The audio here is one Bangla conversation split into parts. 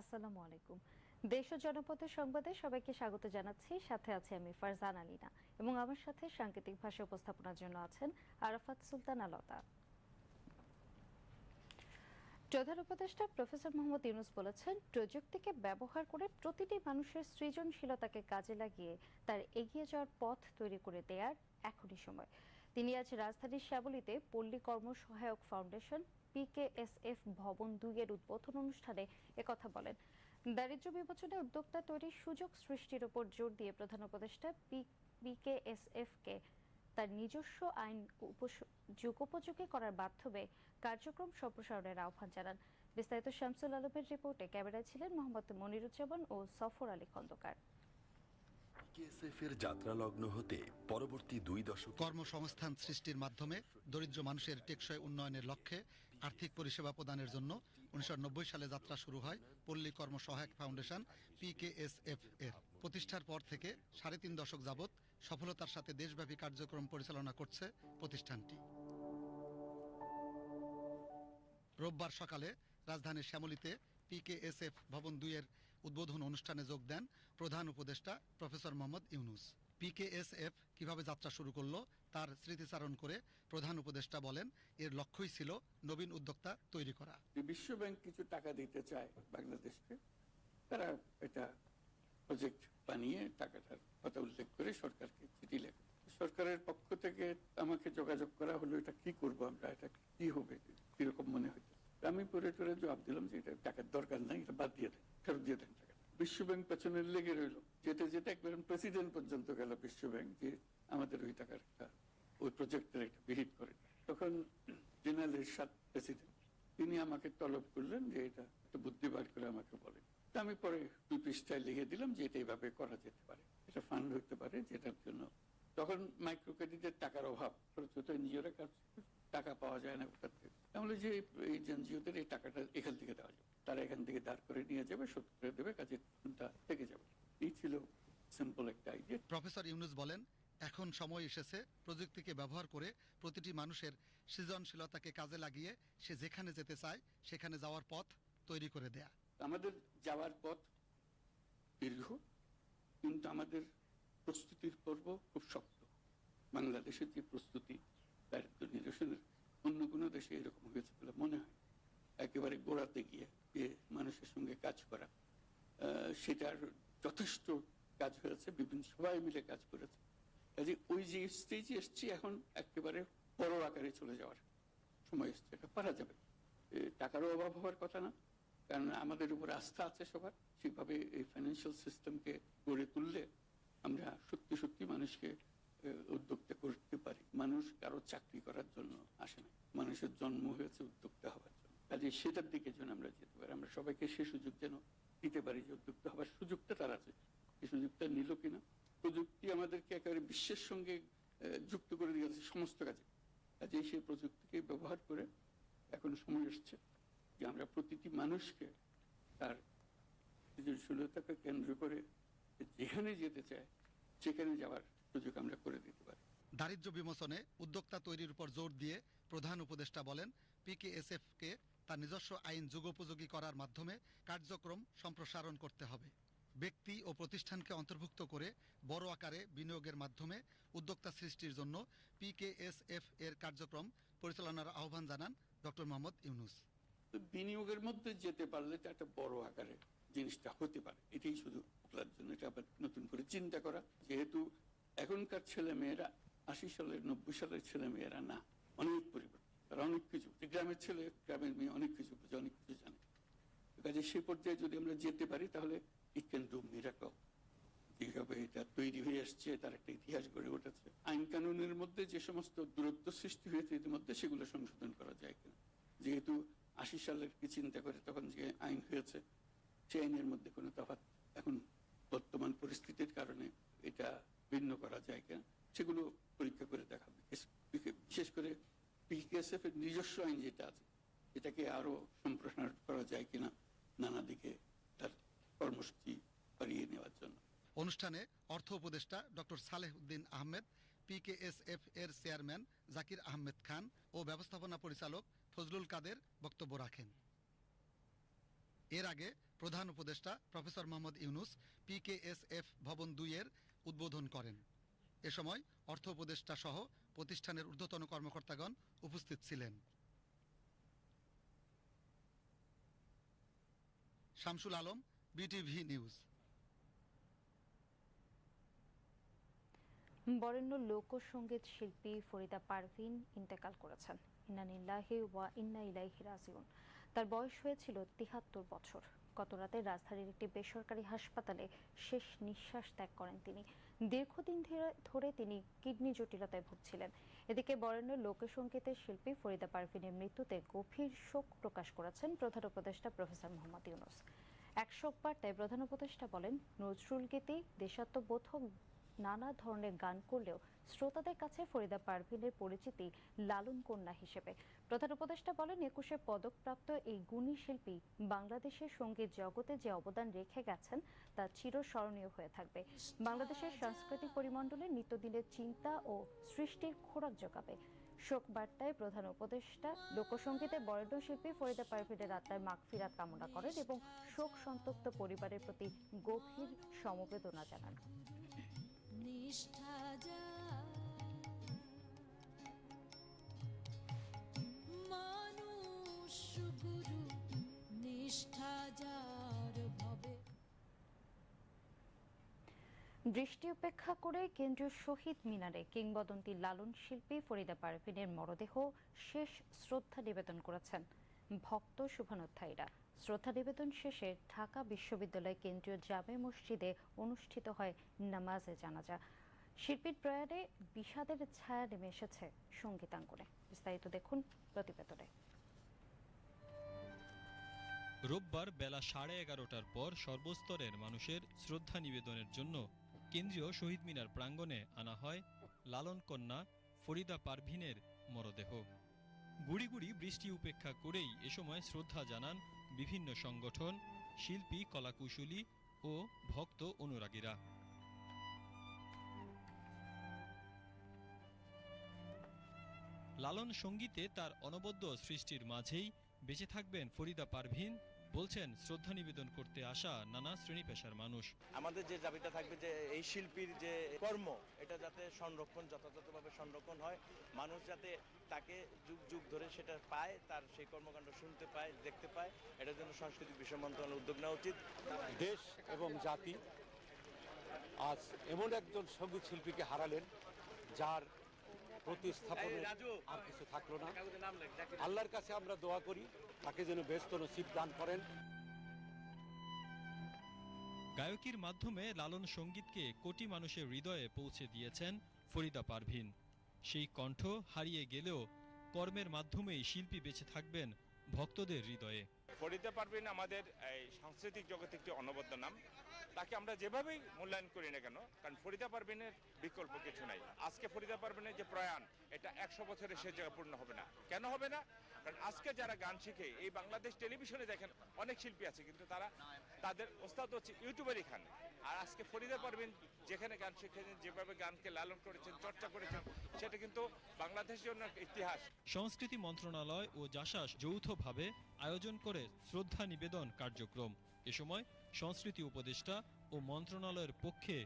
আসসালামু আলাইকুম। দেশ ও জনপথের সংবাদে সবাইকে স্বাগত জানাচ্ছি। সাথে আছে আমি ফারজান আলিনা এবং আমার সাথে সাংকেতিক ভাষা উপস্থাপনার জন্য আছেন আরাফাত সুলতান আলতা প্রধান উপদেষ্টা প্রফেসর মোহাম্মদ ইউনুস বলেছেন, প্রযুক্তিকে ব্যবহার করে প্রতিটি মানুষের সৃজনশীলতাকে কাজে লাগিয়ে তার এগিয়ে যাওয়ার পথ তৈরি করে দেওয়ার এখনই সময়। তিনি আজ রাজধানীর শ্যাবলীতে পল্লী কর্ম সহায়ক ফাউন্ডেশন পিকেএসএফ ভবন দুইয়ের উদ্বোধন অনুষ্ঠানে একথা বলেন। দারিদ্র্য বিমোচনে উদ্যোক্তা তৈরির সুযোগ সৃষ্টির উপর জোর দিয়ে প্রধান উপদেষ্টা পিকেএসএফ কে তার নিজস্ব আইন যুগোপযোগী করার মাধ্যমে কার্যক্রম সম্প্রসারণের আহ্বান জানান। বিস্তারিত শামসুল আলমের রিপোর্টে ক্যামেরায় ছিলেন মোহাম্মদ মনিরুজ্জামান ও সফর আলী খন্দকার। কেএসএফ এর যাত্রা লগ্ন হতে পরবর্তী দুই দশক কর্মসংস্থান সৃষ্টির মাধ্যমে দরিদ্র মানুষের টেকসই উন্নয়নের লক্ষ্যে আর্থিক পরিষেবা প্রদানের জন্য উনিশশো সালে যাত্রা শুরু হয় পল্লী কর্ম সহায়ক ফাউন্ডেশন পিকেএসএফ এর। প্রতিষ্ঠার পর থেকে সাড়ে তিন দশক যাবৎ সফলতার সাথে দেশব্যাপী কার্যক্রম পরিচালনা করছে প্রতিষ্ঠানটি। রোববার সকালে রাজধানীর শ্যামলীতে পিকেএসএফ ভবন দুইয়ের উদ্বোধন অনুষ্ঠানে যোগ দেন প্রধান উপদেষ্টা প্রফেসর মোহাম্মদ ইউনুস। পিকেএসএফ কীভাবে যাত্রা শুরু করল তার স্মৃতিচারণ করে প্রধান উপদেষ্টা বলেন, এর লক্ষ্যই ছিল নবীন উদ্যোক্তা তৈরি করা। বিশ্ব ব্যাংক কিছু টাকা দিতে চায় বাংলাদেশকে, তারা এটা প্রজেক্ট বানিয়ে টাকাটার কথা উল্লেখ করে সরকারকে চিঠি লেখে। সরকারের পক্ষ থেকে আমাকে যোগাযোগ করা হলো, এটা কি করব আমরা, এটা কি হবে, কীরকম মনে হইতো আমি পরে টরে জবাব দিলাম যে এটা টাকার দরকার নাই, এটা বাদ দিয়ে দেন, ফেরত দিয়ে দেন টাকা বিশ্ব ব্যাংক পেছনে লেগে রইল। যেটা যেটা একবার প্রেসিডেন্ট পর্যন্ত গেল বিশ্ব ব্যাংক যে আমাদের ওই টাকার একটা ওই প্রজেক্টের একটা বিহিত করে। তখন জেনারেল এরশাদ প্রেসিডেন্ট তিনি আমাকে তলব করলেন যে এটা একটা বুদ্ধি বার করে আমাকে বলেন। আমি পরে দুই পৃষ্ঠায় লিখে দিলাম যে এটা এইভাবে করা যেতে পারে। এটা ফান্ড হতে পারে যেটার জন্য। তখন মাইক্রো ক্রেডিটের টাকার অভাব হতো নিজেরা কাজ টাকা পাওয়া যায় না কোথা থেকে। তাহলে যে এই এনজিওদের এই টাকাটা এখান থেকে দেওয়া যাবে। তারা এখান থেকে দাঁড় করে নিয়ে যাবে, শোধ করে দেবে কাজে থেকে যাবে। এই ছিল সিম্পল একটা আইডিয়া প্রফেসর ইউনুস বলেন এখন সময় এসেছে প্রযুক্তিকে ব্যবহার করে প্রতিটি মানুষের সৃজনশীলতাকে কাজে লাগিয়ে সে যেখানে যেতে চায়, সেখানে যাওয়ার পথ তৈরি করে দেয়া। আমাদের যাওয়ার পথ দীর্ঘ, কিন্তু আমাদের প্রস্তুতির পর্ব খুব শক্ত। বাংলাদেশের যে প্রস্তুতি দারিদ্র নিরসনের অন্য কোনো দেশে এরকম হয়েছে বলে মনে হয়। একেবারে গোড়াতে গিয়ে যে মানুষের সঙ্গে কাজ করা সেটার যথেষ্ট কাজ হয়েছে, বিভিন্ন সবাই মিলে কাজ করেছে। কাজে ওই যে স্টেজে এসছি, এখন একেবারে বড় আকারে চলে যাওয়ার সময় এসছে, এটা পারা যাবে। টাকারও অভাব হওয়ার কথা না। কারণ আমাদের উপর আস্থা আছে সবার। সেভাবে এই ফাইন্যান্সিয়াল সিস্টেমকে গড়ে তুললে আমরা সত্যি সত্যি মানুষকে উদ্যোক্তা করতে পারি। মানুষ কারও চাকরি করার জন্য আসে না। মানুষের জন্ম হয়েছে উদ্যোক্তা হওয়ার জন্য। কাজে সেটার দিকে যেন আমরা যেতে পারি। আমরা সবাইকে সে সুযোগ যেন দিতে পারি যে উদ্যোক্তা হওয়ার সুযোগটা তার আছে। এই সুযোগটা নিল কিনা প্রযুক্তি আমাদেরকে একেবারে বিশ্বের সঙ্গে যুক্ত করে দিয়েছে সমস্ত কাজে। কাজে সেই প্রযুক্তিকে ব্যবহার করে এখন সময় এসছে যে আমরা প্রতিটি মানুষকে তার সৃজনশীলতাকে কেন্দ্র করে যেখানে যেতে চায়, সেখানে যাওয়ার সুযোগ আমরা করে দিতে পারি। দারিদ্র্য বিমোচনে উদ্যোক্তা তৈরির উপর জোর দিয়ে প্রধান উপদেষ্টা বলেন পিকেএসএফ কে তার নিজস্ব আইন যুগোপযোগী করার মাধ্যমে কার্যক্রম সম্প্রসারণ করতে হবে। ব্যক্তি ও প্রতিষ্ঠানকে অন্তর্ভুক্ত করে বড় আকারে বিনিয়োগের মাধ্যমে উদ্যোক্তা সৃষ্টির জন্য পিকেএসএফ এর কার্যক্রম পরিচালনার আহ্বান জানান ডক্টর মোহাম্মদ ইউনুস। বিনিয়োগের মধ্যে যেতে পারলে একটা বড় আকারে জিনিসটা হতে পারে। এটাই শুধু ওগুলোর জন্য, এটা আবার নতুন করে চিন্তা করা। যেহেতু এখনকার ছেলে মেয়েরা আশি সালের, নব্বই সালের ছেলে মেয়েরা না, অনেক পরিবর্তন তারা অনেক কিছু গ্রামের ছেলে, গ্রামের মেয়ে, অনেক কিছু বুঝে, অনেক কিছু জানে। কাজে সেই পর্যায়ে যদি আমরা যেতে পারি, তাহলে ইট ক্যান ডু মিরাকল যেভাবে এটা তৈরি হয়ে আসছে, তার একটা ইতিহাস গড়ে উঠেছে। আইন কানুনের মধ্যে যে সমস্ত দূরত্ব সৃষ্টি হয়েছে ইতিমধ্যে সেগুলো সংশোধন করা যায় কিনা। যেহেতু আশি সালের কি চিন্তা করে তখন যে আইন হয়েছে সেই আইনের মধ্যে কোনো তফাৎ এখন বর্তমান পরিস্থিতির কারণে এটা ভিন্ন করা যায় কিনা, সেগুলো পরীক্ষা করে দেখা বিশেষ- করে পিকেএসএফ এর নিজস্ব আইন যেটা আছে, এটাকে আরও সম্প্রসারণ করা যায় কিনা, নানা দিকে কর্মসূচি বাড়িয়ে নেওয়ার জন্য। অনুষ্ঠানে অর্থ উপদেষ্টা ডক্টর সালেহ উদ্দিন আহমেদ পিকেএসএফ এর চেয়ারম্যান জাকির আহমেদ খান ও ব্যবস্থাপনা পরিচালক ফজলুল কাদের বক্তব্য রাখেন। এর আগে প্রধান উপদেষ্টা প্রফেসর মোহাম্মদ ইউনুস পিকেএসএফ ভবন দুইয়ের উদ্বোধন করেন। এ সময় অর্থ উপদেষ্টা সহ প্রতিষ্ঠানের ঊর্ধ্বতন কর্মকর্তাগণ উপস্থিত ছিলেন। শামসুল আলম বিটিভি নিউজ বরেণ্য লোকসঙ্গীত শিল্পী ফরিদা পারভিন ইন্তেকাল করেছেন। ইন্নানিল্লাহি ওয়া ইন্না ইলাইহি রাজিউন। তার বয়স হয়েছিল তিহাত্তর বছর। গত রাতে রাজধানীর একটি বেসরকারি হাসপাতালে শেষ নিঃশ্বাস ত্যাগ করেন তিনি। দীর্ঘদিন ধরে তিনি কিডনি জটিলতায় ভুগছিলেন। এদিকে বরেণ্য লোকসঙ্গীতের শিল্পী ফরিদা পারভিনের মৃত্যুতে গভীর শোক প্রকাশ করেছেন প্রধান উপদেষ্টা প্রফেসর মোহাম্মদ ইউনুস। এক শোক বার্তায় প্রধান উপদেষ্টা বলেন, নজরুল গীতি দেশাত্মবোধক নানা ধরনের গান করলেও শ্রোতাদের কাছে ফরিদা পারভিনের পরিচিতি লালন কন্যা হিসেবে। প্রধান উপদেষ্টা বলেন, একুশে পদকপ্রাপ্ত এই গুণী শিল্পী বাংলাদেশের সংগীত জগতে যে অবদান রেখে গেছেন, তা চিরস্মরণীয় হয়ে থাকবে। বাংলাদেশের সাংস্কৃতিক পরিমণ্ডলে নিত্যদিনের চিন্তা ও সৃষ্টির খোরাক যোগাবে শোক বার্তায় প্রধান উপদেষ্টা লোকসঙ্গীতে বরেণ্য শিল্পী ফরিদা পারভিনের আত্মার মাগফিরাত কামনা করেন এবং শোক সন্তপ্ত পরিবারের প্রতি গভীর সমবেদনা জানান। নিষ্ঠা মানুষ নিষ্ঠা যার দৃষ্টি উপেক্ষা করে কেন্দ্রীয় শহীদ মিনারে কিংবদন্তি লালন শিল্পী ফরিদা পারভিনের মরদেহ শেষ শ্রদ্ধা নিবেদন করেছেন। ভক্ত শুভানুধ্যায়ীরা। শ্রদ্ধা নিবেদন শেষে ঢাকা বিশ্ববিদ্যালয় কেন্দ্রীয় জামে মসজিদে অনুষ্ঠিত হয় নামাজে জানাজা। শিল্পীর প্রয়াণে বিষাদের ছায়া নেমে এসেছে সঙ্গীতাঙ্গনে। বিস্তারিত দেখুন প্রতিবেদনে। রোববার বেলা সাড়ে এগারোটার পর সর্বস্তরের মানুষের শ্রদ্ধা নিবেদনের জন্য কেন্দ্রীয় শহীদ মিনার প্রাঙ্গণে আনা হয় লালন কন্যা ফরিদা পারভিনের মরদেহ। গুড়ি গুড়ি বৃষ্টি উপেক্ষা করেই এ সময় শ্রদ্ধা জানান বিভিন্ন সংগঠন, শিল্পী, কলাকুশলী ও ভক্ত অনুরাগীরা। লালন সঙ্গীতে তার অনবদ্য সৃষ্টির মাঝেই বেঁচে থাকবেন ফরিদা পারভিন বলছেন শ্রদ্ধা নিবেদন করতে আসা নানা শ্রেণি পেশার মানুষ। আমাদের যে দাবিটা থাকবে যে এই শিল্পীর যে কর্ম এটা যাতে সংরক্ষণ যথাযথভাবে সংরক্ষণ হয় মানুষ যাতে তাকে যুগ যুগ ধরে সেটা পায় তার সেই কর্মকাণ্ড শুনতে পায় দেখতে পায় এটার জন্য সাংস্কৃতিক বিষয় মন্ত্রণালয়ের উদ্যোগ নেওয়া উচিত। দেশ এবং জাতি আজ এমন একজন সংগীত শিল্পীকে হারালেন যার প্রতিস্থাপনে আর কিছু থাকল না। আল্লাহর কাছে আমরা দোয়া করি তাকে যেন ব্যস্ত নসিব দান করেন। গায়কির মাধ্যমে লালন সঙ্গীতকে কোটি মানুষের হৃদয়ে পৌঁছে দিয়েছেন ফরিদা পারভিন। সেই কণ্ঠ হারিয়ে গেলেও কর্মের মাধ্যমেই শিল্পী বেঁচে থাকবেন ভক্তদের হৃদয়ে। ফরিদা পারভিন আমাদের এই সাংস্কৃতিক জগতে একটি অনবদ্য নাম। তাকে আমরা যেভাবেই মূল্যায়ন করি না কেন, কারণ ফরিদা পারভিনের বিকল্প কিছু নাই। আজকে ফরিদা পারভিনের যে প্রয়াণ, এটা একশো বছরে সে জায়গা পূর্ণ হবে না। কেন হবে না? কারণ আজকে যারা গান শিখে, এই বাংলাদেশ টেলিভিশনে দেখেন অনেক শিল্পী আছে, কিন্তু তারা তাদের ওস্তাদ হচ্ছে ইউটিউবের এখানে। আর আজকে ফরিদা পারভিন যেখানে গান শিখেছেন, যেভাবে গানকে লালন করেছেন, চর্চা করেছেন, সেটা কিন্তু বাংলাদেশের জন্য ইতিহাস। সংস্কৃতি মন্ত্রণালয় ও জাসাস যৌথভাবে আয়োজন করে শ্রদ্ধা নিবেদন কার্যক্রম। এ সময় সংস্কৃতি উপদেষ্টা ও মন্ত্রণালয়ের পক্ষে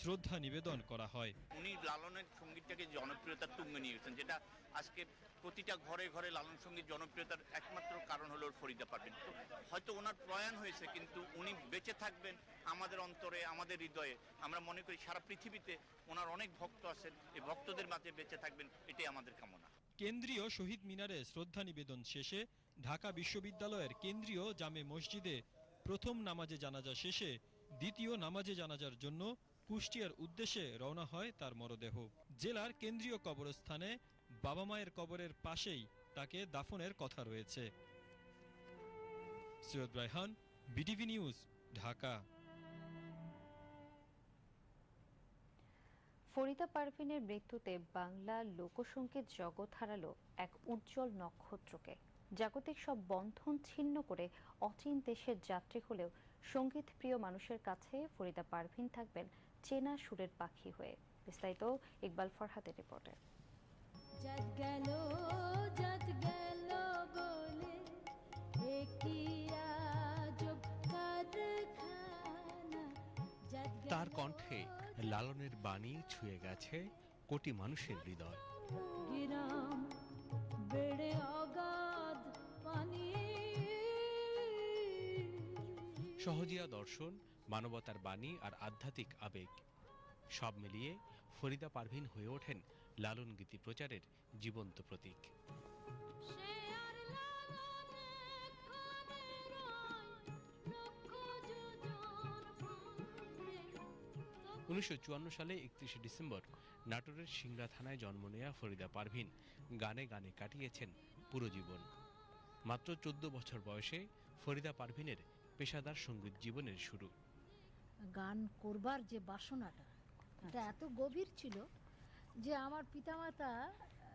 শ্রদ্ধা নিবেদন করা হয়। উনি লালনের সঙ্গীতটাকে জনপ্রিয়তার তুঙ্গে নিয়ে গেছেন যেটা আজকে প্রতিটা ঘরে ঘরে লালন সংগীত জনপ্রিয়তার একমাত্র কারণ হলো ফরিদা পারবেন তো হয়তো ওনার প্রয়াণ হয়েছে কিন্তু উনি বেঁচে থাকবেন আমাদের অন্তরে আমাদের হৃদয়ে। আমরা মনে করি সারা পৃথিবীতে ওনার অনেক ভক্ত আছেন এই ভক্তদের মাঝে বেঁচে থাকবেন এটাই আমাদের কামনা। কেন্দ্রীয় শহীদ মিনারে শ্রদ্ধা নিবেদন শেষে ঢাকা বিশ্ববিদ্যালয়ের কেন্দ্রীয় জামে মসজিদে প্রথম নামাজে জানাজা শেষে দ্বিতীয় নামাজে জানাজার জন্য কুষ্টিয়ার উদ্দেশ্যে রওনা হয় তার মরদেহ। জেলার কেন্দ্রীয় কবরস্থানে বাবা মায়ের কবরের পাশেই তাকে দাফনের কথা রয়েছে। Syed Raihan, BTV news, Dhaka. Farida পারভিনের মৃত্যুতে বাংলা লোকসঙ্গীত জগৎ হারালো এক উজ্জ্বল নক্ষত্রকে। জাগতিক সব বন্ধন ছিন্ন করে অচিন দেশের যাত্রী হলেও সংগীত প্রিয় মানুষের কাছে ফরিদা পারভিন থাকবেন চেনা সুরের পাখি হয়ে। বিস্তারিত ইকবাল ফরহাদের রিপোর্টে। তার কণ্ঠে লালনের বাণী ছুঁয়ে গেছে কোটি মানুষের হৃদয়। গিরাম বেড়ে অগাধ পানি। সহজিয়া দর্শন মানবতার বাণী আর আধ্যাত্মিক আবেগ। সব মিলিয়ে ফরিদা পারভিন হয়ে ওঠেন লালন গীতি প্রচারের জীবন্ত প্রতীক। উনিশশো সালে একত্রিশে ডিসেম্বর নাটোরের সিংড়া থানায় জন্ম নেয়া ফরিদা পারভিন গানে গানে কাটিয়েছেন পুরো জীবন। মাত্র চোদ্দ বছর বয়সে ফরিদা পারভিনের পেশাদার সংগীত জীবনের শুরু। গান করবার যে বাসনাটা এটা এত গভীর ছিল যে আমার পিতামাতা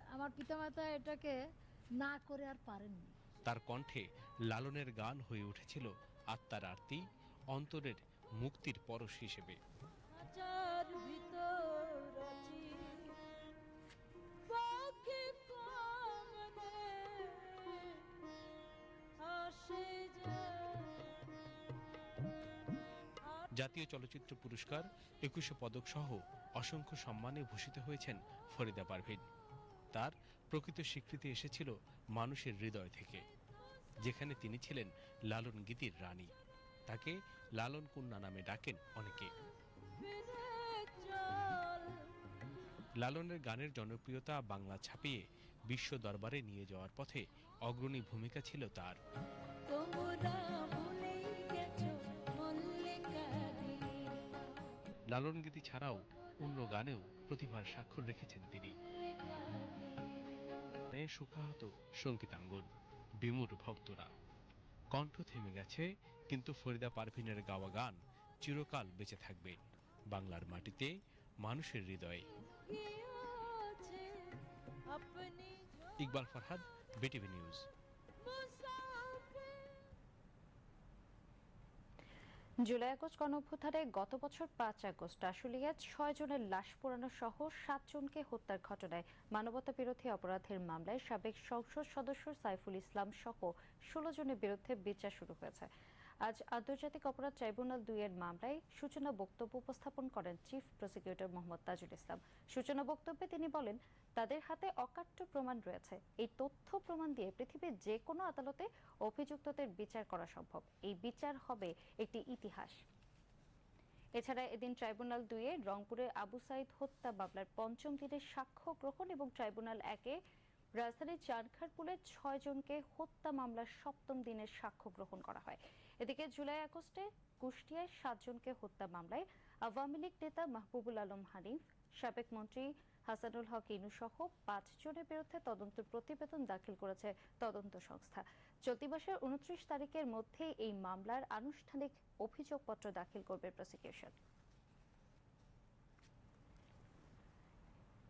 আমার পিতামাতা এটাকে না করে আর পারেননি। তার কণ্ঠে লালনের গান হয়ে উঠেছিল আত্মার আরতি অন্তরের মুক্তির পরশ হিসেবে। আসে যায় জাতীয় চলচ্চিত্র পুরস্কার, একুশে পদক সহ অসংখ্য সম্মানে ভূষিত হয়েছেন ফরিদা পারভিন। তার প্রকৃত স্বীকৃতি এসেছিল মানুষের হৃদয় থেকে, যেখানে তিনি ছিলেন লালন গীতির রানী। তাকে লালন কন্যা নামে ডাকেন অনেকে। লালনের গানের জনপ্রিয়তা বাংলা ছাপিয়ে বিশ্ব দরবারে নিয়ে যাওয়ার পথে অগ্রণী ভূমিকা ছিল তার। লালন গীতি ছাড়াও অন্য গানেও প্রতিভার স্বাক্ষর রেখেছেন তিনি। সুখাহত সঙ্গীতাঙ্গন বিমুর ভক্তরা। কণ্ঠ থেমে গেছে কিন্তু ফরিদা পারভিনের গাওয়া গান চিরকাল বেঁচে থাকবে বাংলার মাটিতে মানুষের হৃদয়ে। Iqbal Farhad BTV news. July August গণঅভ্যুত্থানে গত বছর পাঁচ আগস্ট আশুলিয়ায় ছয় জনের লাশ পোড়ানো সহ সাতজনকে হত্যার ঘটনায় মানবতা বিরোধী অপরাধের মামলায় সাবেক সংসদ সদস্য সাইফুল ইসলাম সহ ষোলো জনের বিরুদ্ধে বিচার শুরু হয়েছে। আজ আন্তর্জাতিক অপরাধ ট্রাইব্যুনাল দুইয়ের মামলায় সূচনা বক্তব্য উপস্থাপন করেন চিফ প্রসিকিউটর মোহাম্মদ তাজুল ইসলাম। সূচনা বক্তব্যে তিনি বলেন, তাদের হাতে অকাট্য প্রমাণ রয়েছে। এই তথ্য প্রমাণ দিয়ে পৃথিবীর যে কোনো আদালতে অভিযুক্তদের বিচার করা সম্ভব। এই বিচার হবে একটি ইতিহাস। এছাড়া এদিন ট্রাইব্যুনাল দুইয়ে রংপুরে আবু সাইদ হত্যা মামলার পঞ্চম দিনের সাক্ষ্য গ্রহণ এবং ট্রাইব্যুনাল একে রাজধানীর চারখারপুলের ছয় জনকে হত্যা মামলার সপ্তম দিনের সাক্ষ্য গ্রহণ করা হয়। এদিকে জুলাই আগস্টে কুষ্টিয়ায় সাতজনকে হত্যা মামলায় আওয়ামী লীগ নেতা মাহবুবুল আলম হানিফ, সাবেক মন্ত্রী হাসানুল হক ইনু সহ পাঁচ জনের বিরুদ্ধে তদন্ত প্রতিবেদন দাখিল করেছে তদন্ত সংস্থা। চলতি মাসের উনত্রিশ তারিখের মধ্যে এই মামলার আনুষ্ঠানিক অভিযোগপত্র দাখিল করবে প্রসিকিউশন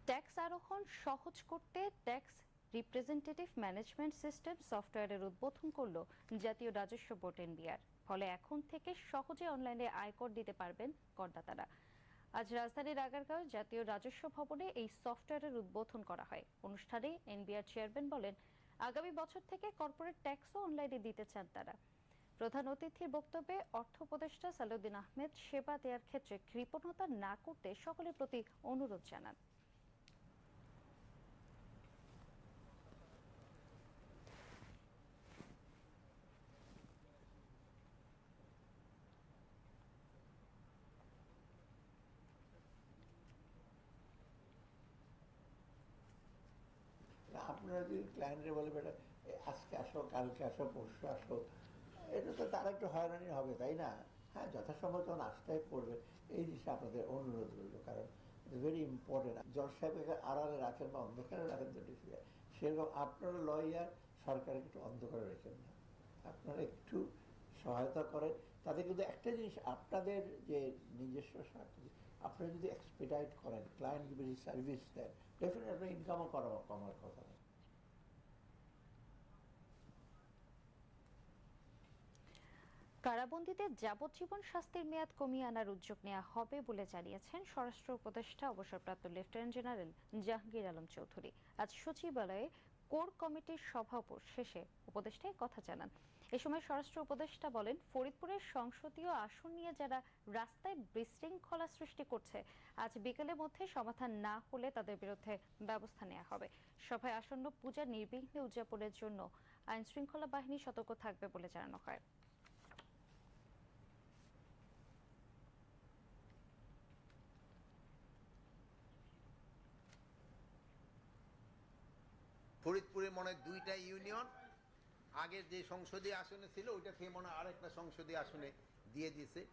ট্যাক্স আরোহণ সহজ করতে ট্যাক্স রিপ্রেজেন্টেটিভ ম্যানেজমেন্ট সিস্টেম সফটওয়্যারের উদ্বোধন করল জাতীয় রাজস্ব বোর্ড এনবিআর। ফলে এখন থেকে সহজে অনলাইনে আয়কর দিতে পারবেন করদাতারা। আজ রাজধানীর আগারগাঁও জাতীয় রাজস্ব ভবনে এই সফটওয়্যারের উদ্বোধন করা হয়। অনুষ্ঠানে এনবিআর চেয়ারম্যান বলেন, আগামী বছর থেকে কর্পোরেট ট্যাক্সও অনলাইনে দিতে চান তারা। প্রধান অতিথির বক্তব্যে অর্থ উপদেষ্টা সালুদ্দিন আহমেদ সেবা দেওয়ার ক্ষেত্রে কৃপণতা না করতে সকলের প্রতি অনুরোধ জানান। আপনারা যদি ক্লায়েন্টরে বলে, বেটা আজকে আসো, কালকে আসো, পরশু আসো। এটা তো তারা একটু হয়রানি হবে, তাই না? হ্যাঁ যথাসম্ভব তখন আসতেই পড়বে। এই জিনিসটা আপনাদের অনুরোধ রইল, কারণ ভেরি ইম্পর্টেন্ট জজ সাহেবকে আড়ালে রাখেন বা অন্ধকারে রাখেন তো ডিফিকাল্ট সেরকম আপনারা লয়ার সরকারকে একটু অন্ধকারে রেখেন না। আপনারা একটু সহায়তা করেন। তাতে কিন্তু একটা জিনিস, আপনাদের যে নিজস্ব আপনারা যদি এক্সপেডাইট করেন ক্লায়েন্ট যদি সার্ভিস দেন ডেফিনেটলি ইনকামও করা কমার কথা কারাবন্দীদের যাবজ্জীবন শাস্তির মেয়াদ কমিয়ে আনার উদ্যোগ নেওয়া হবে বলে জানিয়েছেন স্বরাষ্ট্র উপদেষ্টা অবসরপ্রাপ্ত লেফটেন্যান্ট জেনারেল জাহাঙ্গীর আলম চৌধুরী। আজ সচিবালয়ে কোর কমিটির সভা শেষে উপদেষ্টা এ কথা জানান। এ সময় স্বরাষ্ট্র উপদেষ্টা বলেন, ফরিদপুরের সংসদীয় আসন নিয়ে যারা রাস্তায় বিশৃঙ্খলা সৃষ্টি করছে, আজ বিকেলের মধ্যে সমাধান না হলে তাদের বিরুদ্ধে ব্যবস্থা নেওয়া হবে। সভায় আসন্ন পূজা নির্বিঘ্নে উদযাপনের জন্য আইন শৃঙ্খলা বাহিনী সতর্ক থাকবে বলে জানানো হয়। মনে দুইটা ইউনিয়ন। আগের যে সংসদীয় আসনে ছিল, ওইটা থেকে মনে আরেকটা সংসদীয় আসনে দিয়ে দিয়েছে।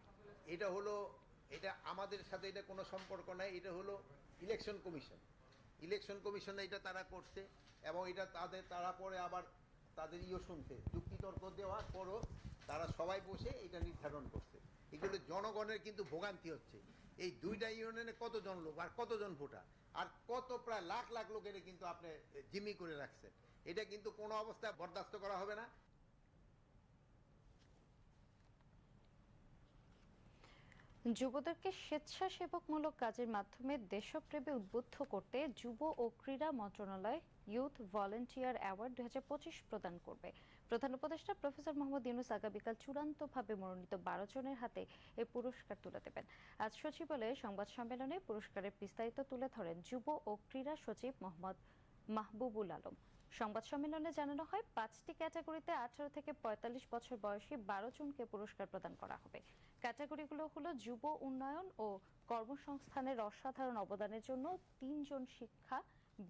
এটা হলো, এটা আমাদের সাথে এটা কোনো সম্পর্ক নাই, এটা হলো ইলেকশন কমিশন। ইলেকশন কমিশন এটা তারা করছে এবং এটা তাদের, তারা পরে আবার তাদের ইয়ে শুনছে, যুক্তিতর্ক দেওয়ার পরও তারা সবাই বসে এটা নির্ধারণ করছে। এগুলো জনগণের কিন্তু ভোগান্তি হচ্ছে। এই দুইটা ইউনিয়নে কতজন লোক আর কতজন ভোটার? আর কত প্রায় লাখ লাখ লোকের কিন্তু আপনি জিম্মি করে রাখছেন। এটা কিন্তু কোনো অবস্থায় বরদাস্ত করা হবে না। যুবদেরকে স্বেচ্ছাসেবকমূলক কাজের মাধ্যমে দেশপ্রেমে উদ্বুদ্ধ করতে যুব ও ক্রীড়া মন্ত্রণালয় ইউথ ভলেন্টিয়ার অ্যাওয়ার্ড দুই প্রদান করবে। প্রধান উপদেষ্টা প্রফেসর মোহাম্মদ ইউনুস আগামীকাল চূড়ান্তভাবে মনোনীত বারো জনের হাতে এই পুরস্কার তুলে দেবেন। আজ সচিবালয়ে সংবাদ সম্মেলনে পুরস্কারের বিস্তারিত তুলে ধরেন যুব ও ক্রীড়া সচিব মোহাম্মদ মাহবুবুল আলম। সংবাদ সম্মেলনে জানানো হয়, পাঁচটি ক্যাটাগরিতে আঠারো থেকে পঁয়তাল্লিশ বছর বয়সী বারো জনকে পুরস্কার প্রদান করা হবে। ক্যাটাগরিগুলো হলো যুব উন্নয়ন ও কর্মসংস্থানের অসাধারণ অবদানের জন্য তিনজন শিক্ষা,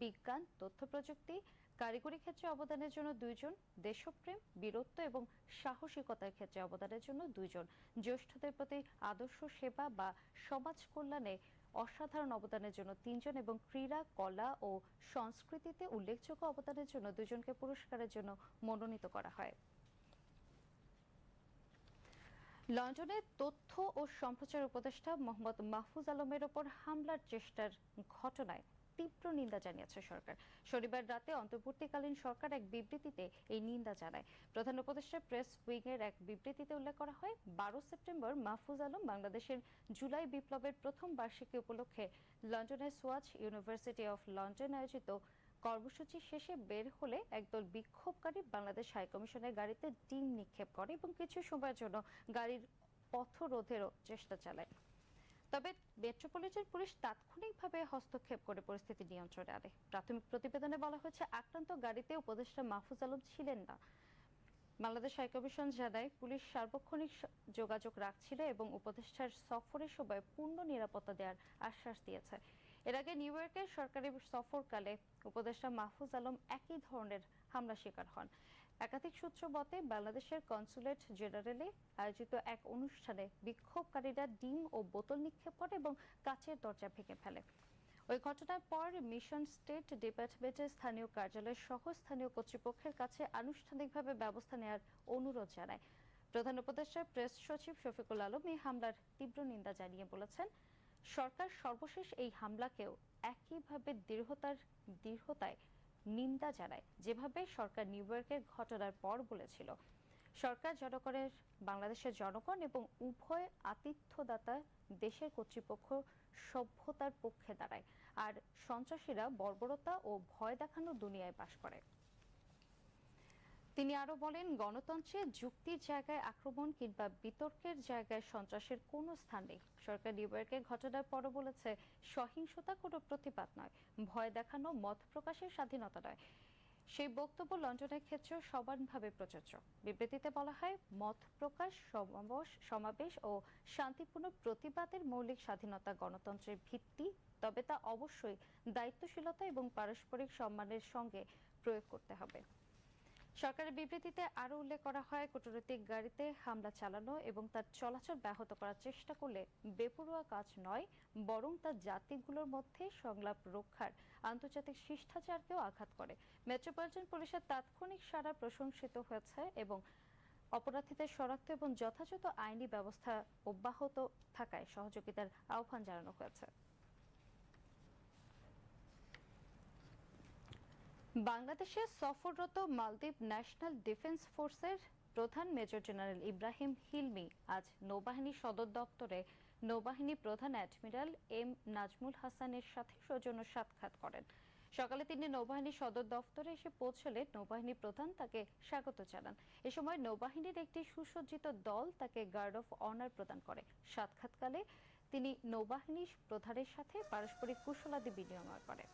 বিজ্ঞান, তথ্য প্রযুক্তি, কারিগরি ক্ষেত্রে অবদানের জন্য দুইজন, দেশপ্রেম, বীরত্ব এবং সাহসিকতার ক্ষেত্রে অবদানের জন্য দুইজন। জ্যেষ্ঠদের প্রতি আদর্শ সেবা বা সমাজ কল্যাণে অসাধারণ অবদানের জন্য তিনজন এবং ক্রীড়া, কলা ও সংস্কৃতিতে উল্লেখযোগ্য অবদানের জন্য দুজনকে পুরস্কারের জন্য মনোনীত করা হয়। লন্ডনে তথ্য ও সম্প্রচার উপদেষ্টা মোহাম্মদ মাহফুজ আলমের ওপর হামলার চেষ্টার ঘটনায় তীব্র নিন্দা জানিয়েছে সরকার। শনিবার রাতে অন্তর্বর্তীকালীন সরকার এক বিবৃতিতে এই নিন্দা জানায়। প্রধান উপদেষ্টা প্রেস উইং এর এক বিবৃতিতে উল্লেখ করা হয়, বারো সেপ্টেম্বর মাহফুজ আলম বাংলাদেশের জুলাই বিপ্লবের প্রথম বার্ষিকী উপলক্ষে লন্ডনের সোয়াচ ইউনিভার্সিটি অফ লন্ডন আয়োজিত কর্মসূচি শেষে বের হলে একদল বিক্ষোভকারী বাংলাদেশ হাইকমিশনের গাড়িতে ডিম নিক্ষেপ করে এবং কিছু সময়ের জন্য গাড়ির পথরোধেরও চেষ্টা চালায়। তবে মেট্রোপলিটন পুলিশ তাৎক্ষণিকভাবে হস্তক্ষেপ করে পরিস্থিতি নিয়ন্ত্রণে আনে। প্রাথমিক প্রতিবেদনে বলা হয়েছে, আক্রান্ত গাড়িতে উপদেষ্টা মাহফুজ আলম ছিলেন না। বাংলাদেশ হাইকমিশন জানায়, পুলিশ সার্বক্ষণিক যোগাযোগ রাখছিল এবং উপদেষ্টার সফরের সময় পূর্ণ নিরাপত্তা দেওয়ার আশ্বাস দিয়েছে। এর আগে নিউ ইয়র্কের সরকারি সফরকালে উপদেষ্টা মাহফুজ আলম একই ধরনের হামলা শিকার হন। একাধিক সূত্র মতে বাংলাদেশের কনসুলেট জেনারেলে আয়োজিত এক অনুষ্ঠানে বিক্ষোভকারীরা ডিম ও বোতল নিক্ষেপ করে এবং কাচের দরজা ভেঙে ফেলে। ওই ঘটনার পর মিশন স্টেট ডিপার্টমেন্টের স্থানীয় কার্যালয় সহ স্থানীয় কর্তৃপক্ষের কাছে আনুষ্ঠানিকভাবে ব্যবস্থা নেওয়ার অনুরোধ জানায়। প্রধান উপদেষ্টা প্রেস সচিব শফিকুল আলম এই হামলার তীব্র নিন্দা জানিয়ে বলেছেন, সরকার সর্বশেষ এই হামলাকেও একইভাবে দৃঢ়তার দৃঢ়তায় নিন্দা জানায়, যেভাবে সরকার নিউ ইয়র্কের ঘটনার পর বলেছিল। সরকার জনগণের, বাংলাদেশের জনগণ এবং উভয় আতিথ্যদাতা দেশের কর্তৃপক্ষ সভ্যতার পক্ষে দাঁড়ায়। আর সন্ত্রাসীরা বর্বরতা ও ভয় দেখানো দুনিয়ায় বাস করে। তিনি আরও বলেন, গণতন্ত্রে যুক্তির জায়গায় আক্রমণ কিংবা বিতর্কের জায়গায় সন্ত্রাসের কোনো স্থান নেই। সরকার নিউ ইয়র্কের ঘটনার পরও বলেছে, সহিংসতা কোনো প্রতিবাদ নয়, ভয় দেখানো, মত প্রকাশের স্বাধীনতা নয়। সেই বক্তব্য লন্ডনের ক্ষেত্রেও সমানভাবে প্রযোজ্য। বিবৃতিতে বলা হয়, মত প্রকাশ সমাবেশ ও শান্তিপূর্ণ প্রতিবাদের মৌলিক স্বাধীনতা গণতন্ত্রের ভিত্তি, তবে তা অবশ্যই দায়িত্বশীলতা এবং পারস্পরিক সম্মানের সঙ্গে প্রয়োগ করতে হবে। সরকারের বিবৃতিতে আরও উল্লেখ করা হয়, কূটনৈতিক গাড়িতে হামলা চালানো এবং তার চলাচল ব্যাহত করার চেষ্টা করলে বেপরোয়া কাজ নয়, বরং তা জাতিগুলোর মধ্যে সংলাপ রক্ষার আন্তর্জাতিক শিষ্টাচারকেও আঘাত করে। মেট্রোপলিটন পুলিশের তাৎক্ষণিক সারা প্রশংসিত হয়েছে এবং অপরাধীদের শনাক্ত এবং যথাযথ আইনি ব্যবস্থা অব্যাহত থাকায় সহযোগিতার আহ্বান জানানো হয়েছে। বাংলাদেশে সফররত মালদ্বীপ ন্যাশনাল ডিফেন্স ফোর্সের প্রধান মেজর জেনারেল ইব্রাহিম হিলমি আজ নৌবাহিনী সদর দপ্তরে নৌবাহিনী প্রধান অ্যাডমিরাল এম নাজমুল হাসানের সাথে সৌজন্য সাক্ষাৎ করেন। সকালে তিনি নৌবাহিনী সদর দফতরে এসে পৌঁছলে নৌবাহিনী প্রধান তাকে স্বাগত জানান। এ সময় নৌবাহিনীর একটি সুসজ্জিত দল তাকে গার্ড অফ অনার প্রদান করে। সাক্ষাৎকালে তিনি নৌবাহিনী প্রধানের সাথে পারস্পরিক কুশলাদি বিনিময় করে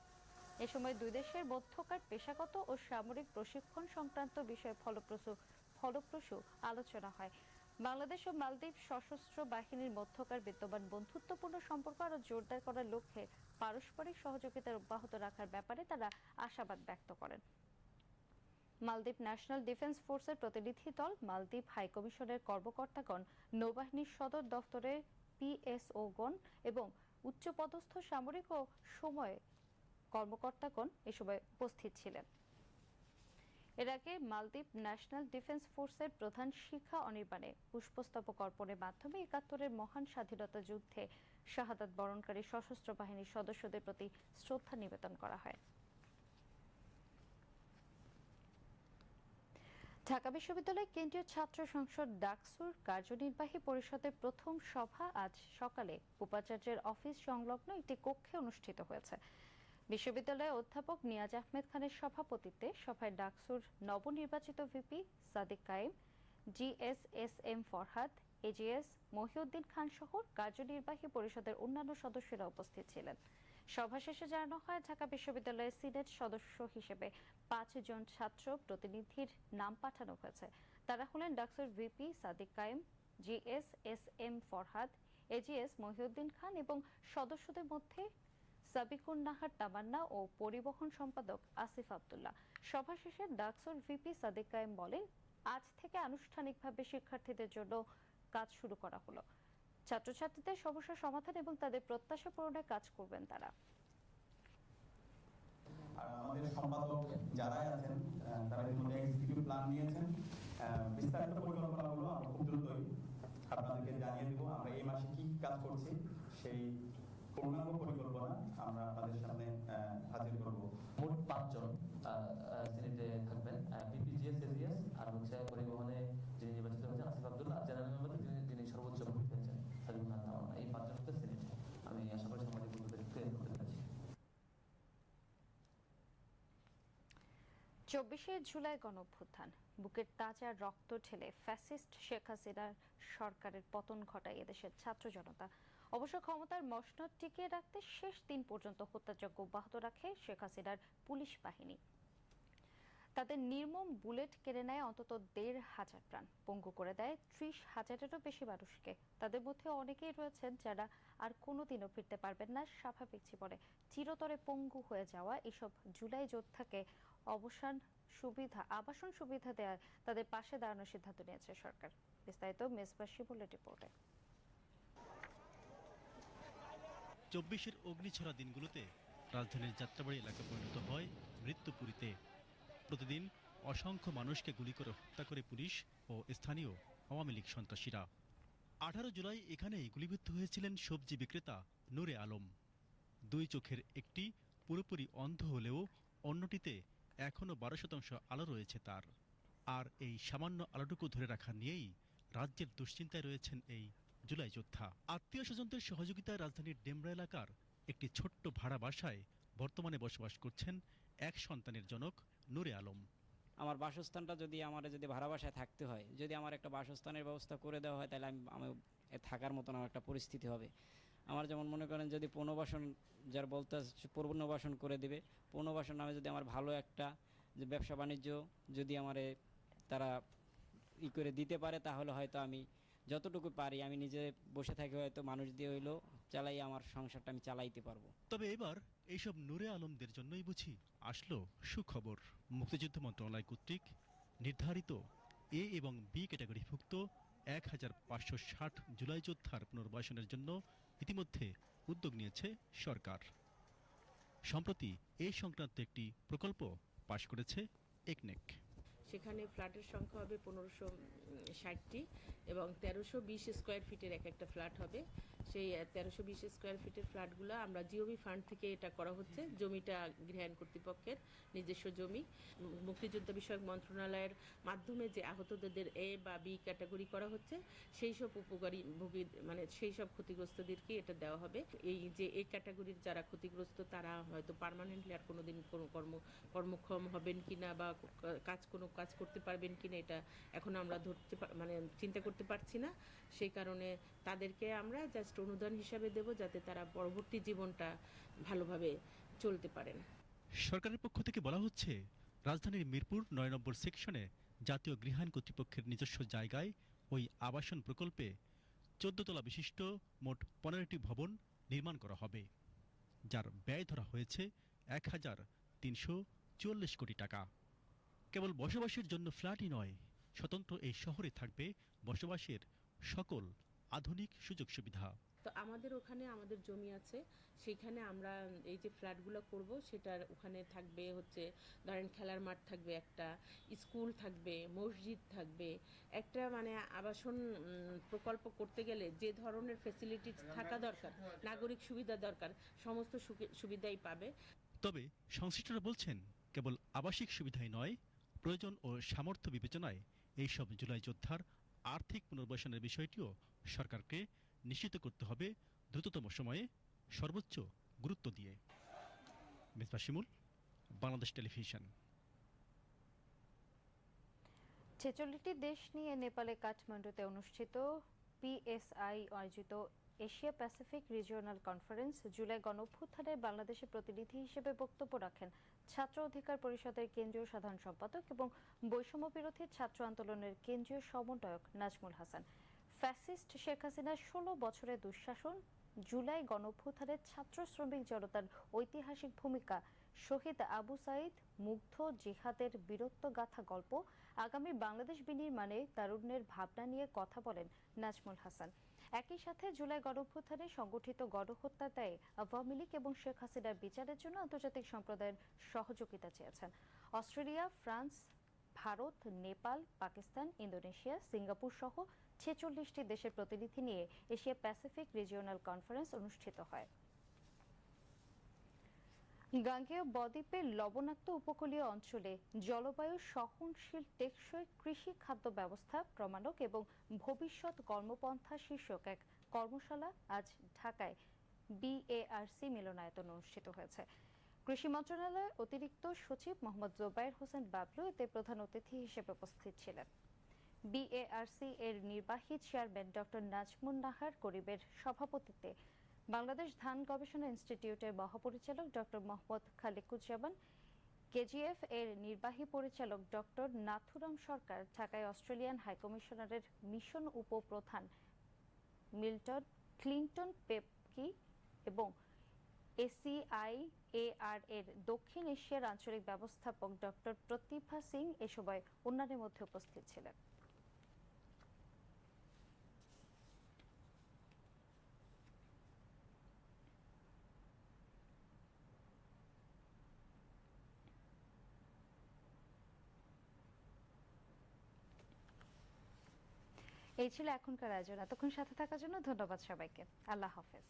এ সময় দুই দেশের মধ্যকার পেশাগত ও সামরিক প্রশিক্ষণ সংক্রান্ত বিষয়ে ফলপ্রসূ ফলপ্রসূ আলোচনা হয়। বাংলাদেশ ও মালদ্বীপ সশস্ত্র বাহিনীর মধ্যকার বিদ্যমান বন্ধুত্বপূর্ণ সম্পর্ক আরও জোরদার করার লক্ষ্যে পারস্পরিক সহযোগিতা অব্যাহত রাখার ব্যাপারে তারা আশাবাদ ব্যক্ত করেন। মালদ্বীপ ন্যাশনাল ডিফেন্স ফোর্সের প্রতিনিধি দল মালদ্বীপ হাইকমিশনের কর্মকর্তাগণ নৌবাহিনীর সদর দফতরের পিএসওগণ এবং উচ্চপদস্থ সামরিক ও সময় কর্মকর্তাগণ এ সময় উপস্থিত ছিলেন। এর আগে মালদ্বীপ ন্যাশনাল ডিফেন্স ফোর্সের প্রধান শিখা অনির্বাণে পুষ্পস্তবক অর্পণের মাধ্যমে একাত্তরের মহান স্বাধীনতা যুদ্ধে শাহাদাত বরণকারী সশস্ত্র বাহিনীর সদস্যদের প্রতি শ্রদ্ধা নিবেদন করা হয়। ঢাকা বিশ্ববিদ্যালয় কেন্দ্রীয় ছাত্র সংসদ ডাকসুর কার্যনির্বাহী পরিষদের প্রথম সভা আজ সকালে উপাচার্যের অফিস সংলগ্ন একটি কক্ষে অনুষ্ঠিত হয়েছে। বিশ্ববিদ্যালয়ের অধ্যাপক নিয়াজ আহমেদ খানের সভাপতিত্বে সভায় ডাকসুর নবনির্বাচিত VP Sadiq Kayem, G S S M Farhad, AGS Mohiuddin Khan সহ কার্যনির্বাহী পরিষদের অন্যান্য সদস্যরা উপস্থিত ছিলেন। সভা শেষে জানানো হয়, ঢাকা বিশ্ববিদ্যালয়ের সিনেট সদস্য হিসেবে পাঁচজন ছাত্র প্রতিনিধির নাম পাঠানো হয়েছে। তারা হলেন ডাকসুর VP Sadiq Kayem, G S S M Farhad, AGS Mohiuddin Khan এবং সদস্যদের মধ্যে সাবিকুন নাহার তামান্না ও পরিবহন সম্পাদক আসিফ আব্দুল্লাহ। সভা শেষে ডাকসুর ভিপি সাদেক কায়েম বলেন, আজ থেকে আনুষ্ঠানিকভাবে শিক্ষার্থীদের জন্য কাজ শুরু করা হলো। ছাত্রছাত্রীদের সমস্যা সমাধান এবং তাদের প্রত্যাশা পূরণে কাজ করবেন তারা। আর আমাদের সম্পাদক যারাই আছেন তারা কিন্তু এক্সিকিউটিভ প্ল্যান নিয়েছেন। বিস্তারিত পরিকল্পনাগুলো আমরা খুব দ্রুতই আপনাদেরকে জানিয়ে দেবো, আমরা এই মাসে কি কাজ করছি, সেই পূর্ণাঙ্গ আমরা আপনাদের সামনে হাজির করব। মোট পাঁচজন সিনেটে থাকবেন বিপিজিএস এজিএস আর হচ্ছে পরিবহনে যিনি নির্বাচিত হয়েছেন আসিফ আব্দুল্লাহ, জেনারেল মেম্বার যিনি যিনি সর্বোচ্চ ভোট পেয়েছেন হাসান তামান্না। এই পাঁচজন হচ্ছে সিনেট। আমি আশা করি সাংবাদিক বন্ধুদের ক্লিয়ার করতে পেরেছি। চব্বিশে জুলাই গণঅভ্যুত্থান। বুকের তাজা রক্ত ঢেলে ফ্যাসিস্ট শেখ হাসিনার সরকারের পতন ঘটায় এদেশের ছাত্র জনতা। অবশ্য ক্ষমতার মসনদ টিকিয়ে রাখতে শেষ দিন পর্যন্ত হত্যাযজ্ঞ অব্যাহত রাখে শেখ হাসিনার পুলিশ বাহিনী। তাদের নির্মম বুলেট কেড়ে নেয় অন্তত দেড় হাজার প্রাণ। পঙ্গু করে দেয় ত্রিশ হাজারেরও বেশি মানুষকে। তাদের মধ্যে অনেকেই রয়েছেন যারা আর কোনোদিনও ফিরতে পারবেন না স্বাভাবিক জীবনে। চিরতরে পঙ্গু হয়ে যাওয়া এসব জুলাই যোদ্ধাকে অবসান সুবিধা, আবাসন সুবিধা দেওয়ার তাদের পাশে দাঁড়ানোর সিদ্ধান্ত নিয়েছে সরকার। বিস্তারিত মেজবা শিবুলের রিপোর্টে। চব্বিশের অগ্নিছড়া দিনগুলোতে রাজধানীর যাত্রাবাড়ি এলাকা পরিণত হয় মৃত্যুপুরীতে। প্রতিদিন অসংখ্য মানুষকে গুলি করে হত্যা করে পুলিশ ও স্থানীয় আওয়ামী লীগ সন্ত্রাসীরা। আঠারো জুলাই এখানেই গুলিবিদ্ধ হয়েছিলেন সবজি বিক্রেতা নূরে আলম। দুই চোখের একটি পুরোপুরি অন্ধ হলেও অন্যটিতে এখনও বারো শতাংশ আলো রয়েছে তার। আর এই সামান্য আলোটুকু ধরে রাখা নিয়েই রাজ্যের দুশ্চিন্তায় রয়েছেন এই জুলাই যোদ্ধা। আত্মীয় স্বজনদের সহযোগিতায় রাজধানীর ডেমরা এলাকার একটি ছোট্ট ভাড়া বাসায় বর্তমানে বসবাস করছেন এক সন্তানের জনক নূরে আলম। আমার বাসস্থানটা যদি আমার যদি ভাড়া বাসায় থাকতে হয়, যদি আমার একটা বাসস্থানের ব্যবস্থা করে দেওয়া হয়, তাহলে আমি আমি থাকার মতন আমার একটা পরিস্থিতি হবে। আমার যেমন মনে করেন যদি পুনর্বাসন, যার বলতে পুনর্বাসন করে দেবে। পুনর্বাসন নামে যদি আমার ভালো একটা যে ব্যবসা বাণিজ্য যদি আমারে তারা ই করে দিতে পারে, তাহলে হয়তো আমি যতটুকু পারি, আমি নিজে বসে থাকি হয়তো মানুষ দিয়ে হইলেও চালাই, আমার সংসারটা আমি চালাইতে পারব। তবে এবার এইসব নূরে আলমদের জন্যই বুঝি আসলো সুখবর। মুক্তিযুদ্ধ মন্ত্রণালয় কর্তৃক নির্ধারিত এ এবং বি ক্যাটাগরিভুক্ত এক হাজার পাঁচশো ষাট জুলাই যোদ্ধার পুনর্বাসনের জন্য ইতিমধ্যে উদ্যোগ নিয়েছে সরকার। সম্প্রতি এই সংক্রান্ত একটি প্রকল্প পাশ করেছে একনেক সেখানে ফ্ল্যাটের সংখ্যা হবে পনেরোশো ষাটটি এবং তেরোশো বিশ স্কোয়ার ফিটের এক একটা ফ্ল্যাট হবে। সেই তেরোশো বিশ স্কোয়ার ফিটের ফ্ল্যাটগুলো আমরা জিওবি ফান্ড থেকে এটা করা হচ্ছে। জমিটা গৃহায়ণ কর্তৃপক্ষের নিজস্ব জমি। মুক্তিযুদ্ধ বিষয়ক মন্ত্রণালয়ের মাধ্যমে যে আহতদের এ বা বি ক্যাটাগরি করা হচ্ছে, সেই সব উপকারী ভোগী মানে সেই সব ক্ষতিগ্রস্তদেরকে এটা দেওয়া হবে। এই যে এই ক্যাটাগরির যারা ক্ষতিগ্রস্ত, তারা হয়তো পার্মানেন্টলি আর কোনোদিন কোনো কর্ম, কর্মক্ষম হবেন কি না বা কাজ, কোনো কাজ করতে পারবেন কি না এটা এখন আমরা ধরতে মানে চিন্তা করতে পারছি না। সেই কারণে তাদেরকে আমরা জাস্ট অনুদান হিসাবে দেব যাতে তারা পরবর্তী জীবনটা ভালোভাবে চলতে পারেন। সরকারের পক্ষ থেকে বলা হচ্ছে, রাজধানীর মিরপুর নয় নম্বর সেকশনে জাতীয় গৃহায়ণ কর্তৃপক্ষের নিজস্ব জায়গায় ওই আবাসন প্রকল্পে চোদ্দ তলা বিশিষ্ট মোট পনেরোটি ভবন নির্মাণ করা হবে, যার ব্যয় ধরা হয়েছে এক হাজার তিনশো চুয়াল্লিশ কোটি টাকা। কেবল বসবাসের জন্য ফ্ল্যাটই নয়, স্বতন্ত্র এই শহরে থাকবে বসবাসের সকল আধুনিক সুযোগ সুবিধা। তো আমাদের ওখানে আমাদের জমি আছে। সেইখানে আমরা, এই যে ফ্ল্যাটগুলো করব, সেটার ওখানে থাকবে হচ্ছে, ধরেন খেলার মাঠ থাকবে একটা স্কুল থাকবে, মসজিদ থাকবে। একটা মানে আবাসন প্রকল্প করতে গেলে যে ধরনের ফেসিলিটি থাকা দরকার, নাগরিক সুবিধা দরকার, সমস্ত সুবিধাই পাবে। তবে সংশ্লিষ্টরা বলছেন, কেবল আবাসিক সুবিধাই নয়, প্রয়োজন ও সামর্থ্য বিবেচনায় এইসব জুলাই যোদ্ধার আর্থিক পুনর্বাসনের বিষয়টিও সরকারকে নিশ্চিত করতে হবে দ্রুততম সময়ে সর্বোচ্চ গুরুত্ব দিয়ে। মেজবা শিমুল, বাংলাদেশ টেলিভিশন। ছেচল্লিশটি দেশ নিয়ে নেপালে কাঠমান্ডুতে অনুষ্ঠিত পিএসআই আয়োজিত Asia Pacific regional conference July গণঅভ্যুত্থানে বাংলাদেশের প্রতিনিধি হিসেবে বক্তব্য রাখেন ছাত্র অধিকার পরিষদের কেন্দ্রীয় সাধারণ সম্পাদক এবং বৈষম্য বিরোধী ছাত্র আন্দোলনের কেন্দ্রীয় সমন্বয়ক নাজমুল হাসান। ফ্যাসিস্ট শেখ হাসিনার ষোলো বছরের দুঃশাসন, জুলাই গণঅভ্যুত্থানের ছাত্র শ্রমিক জনতার ঐতিহাসিক ভূমিকা, শহীদ আবু সাইদ মুগ্ধ জিহাদের বীরত্ব গাথা গল্প, আগামী বাংলাদেশ বিনির্মাণে তারুণ্যের ভাবনা নিয়ে কথা বলেন নাজমুল হাসান। একই সাথে জুলাই গণঅভ্যুত্থানে সংগঠিত গণহত্যা দায়ে আওয়ামী লীগ এবং শেখ হাসিনার বিচারের জন্য আন্তর্জাতিক সম্প্রদায়ের সহযোগিতা চেয়েছেন। Australia, France, Bharat, Nepal, Pakistan, Indonesia, Singapore সহ ছেচল্লিশটি দেশের প্রতিনিধি নিয়ে এশিয়া প্যাসিফিক রিজিওনাল কনফারেন্স অনুষ্ঠিত হয়। গাঙ্গেয় বদ্বীপের লবণাক্ত উপকূলীয় অঞ্চলে জলবায়ু সহনশীল টেকসই কৃষি খাদ্য ব্যবস্থা প্রমাণক এবং ভবিষ্যৎ কর্মপন্থা শীর্ষক এক কর্মশালা আজ ঢাকায় বিএআরসি মিলনায়তন অনুষ্ঠিত হয়েছে। কৃষি মন্ত্রণালয়ের অতিরিক্ত সচিব মোহাম্মদ জোবায়ের হোসেন বাবলু এতে প্রধান অতিথি হিসেবে উপস্থিত ছিলেন। বিএআরসি এর নির্বাহী চেয়ারম্যান ডক্টর নাজমুন নাহার করিবের সভাপতিত্বে বাংলাদেশ ধান গবেষণা ইনস্টিটিউটের মহাপরিচালক ডক্টর মোহাম্মদ খালেকুজ্জামান, কেজিএফ এর নির্বাহী পরিচালক ডক্টর নাথুরাম সরকার, ঢাকায় অস্ট্রেলিয়ান হাইকমিশনারের মিশন উপপ্রধান মিল্টন ক্লিন্টন পেপকি এবং এসিআই এআর এর দক্ষিণ এশিয়ার আঞ্চলিক ব্যবস্থাপক ডক্টর প্রতিভা সিং এ সময় অন্যান্যের মধ্যে উপস্থিত ছিলেন। এই ছিল এখনকার আয়োজন। এতক্ষণ সাথে থাকার জন্য ধন্যবাদ সবাইকে। আল্লাহ হাফেজ।